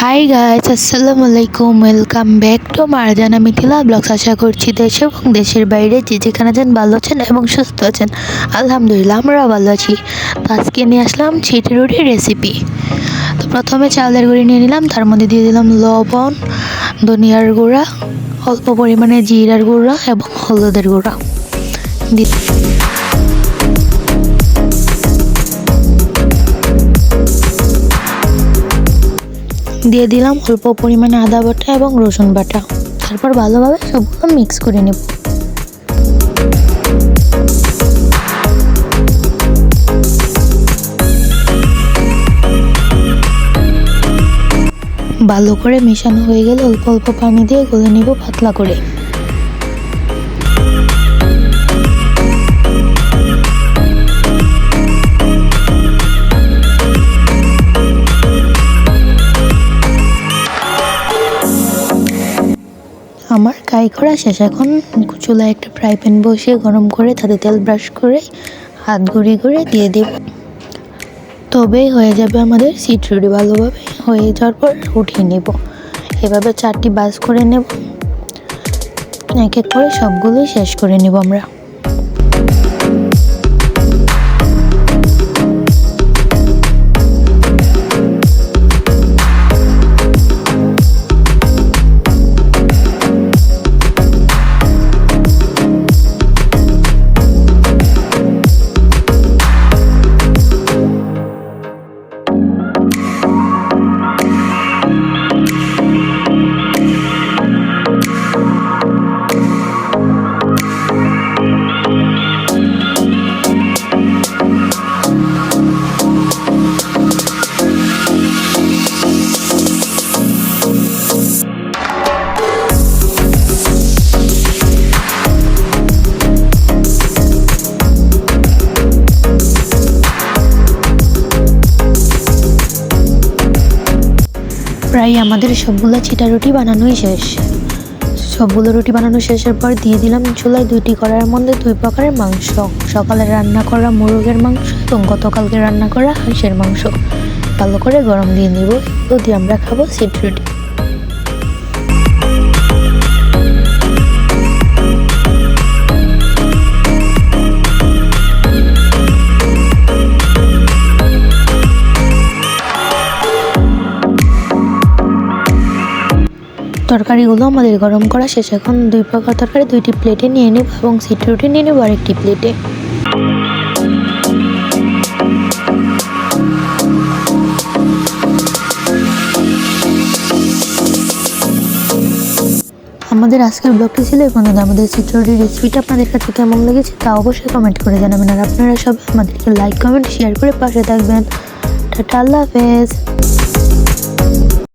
High guys আসসালামু আলাইকুম welcome back to Marjana Mithila vlogs আশা করছি দেশে এবং দেশের বাইরে যে যেখানে আছেন ভালো আছেন এবং সুস্থ আছেন। আলহামদুলিল্লাহ, আমরাও ভালো আছি। তো আজকে নিয়ে আসলাম ছিটি রুটির রেসিপি তো প্রথমে চালের গুঁড়ি নিয়ে নিলাম, তার মধ্যে দিয়ে দিলাম লবণ, ধনিয়ার গুঁড়া, অল্প পরিমাণে জিরার গুঁড়া এবং হলুদের গুঁড়া। দিয়ে দিয়ে দিলাম অল্প পরিমাণে আদা বাটা এবং রসুন বাটা। তারপর ভালোভাবে সবগুলো মিক্স করে নেব। ভালো করে মেশানো হয়ে গেলে অল্প অল্প পানি দিয়ে গলে নেব পাতলা করে। আমার কাই করা শেষ। এখন চুলায় একটা ফ্রাই প্যান বসিয়ে গরম করে তাতে তেল ব্রাশ করে হাত ঘুরি করে দিয়ে দেব। তবেই হয়ে যাবে আমাদের সিটরুটি ভালোভাবে। হয়ে যাওয়ার পর উঠিয়ে নেব। এভাবে চারটি বাস করে নেব। এক এক করে সবগুলোই শেষ করে নেব আমরা। প্রায় আমাদের সবগুলো চিটা রুটি বানানোই শেষ। সবগুলো রুটি বানানো শেষের পর দিয়ে দিলাম চুলায় দুইটি কড়াইয়ের মধ্যে দুই প্রকারের মাংস। সকালে রান্না করা মুরগের মাংস, এবং গতকালকে রান্না করা হাঁসের মাংস। ভালো করে গরম দিয়ে নিব। যদি আমরা খাব সিট রুটি। তরকারিগুলো আমাদের গরম করা শেষ। এখন দুই প্রকার তরকারি, দুইটি প্লেটে নিয়ে নেব এবং সিট রুটি নিয়ে নেব আরেকটি প্লেটে। আমাদের আজকের ব্লগটি ছিল এই পর্যন্ত। আমাদের চিত্রটির রেসিপিটা আপনাদের কাছে কেমন লেগেছে তা অবশ্যই কমেন্ট করে জানাবেন। আর আপনারা সবাই আমাদেরকে লাইক কমেন্ট শেয়ার করে পাশে থাকবেন। টাটা, আল্লাহ হাফেজ।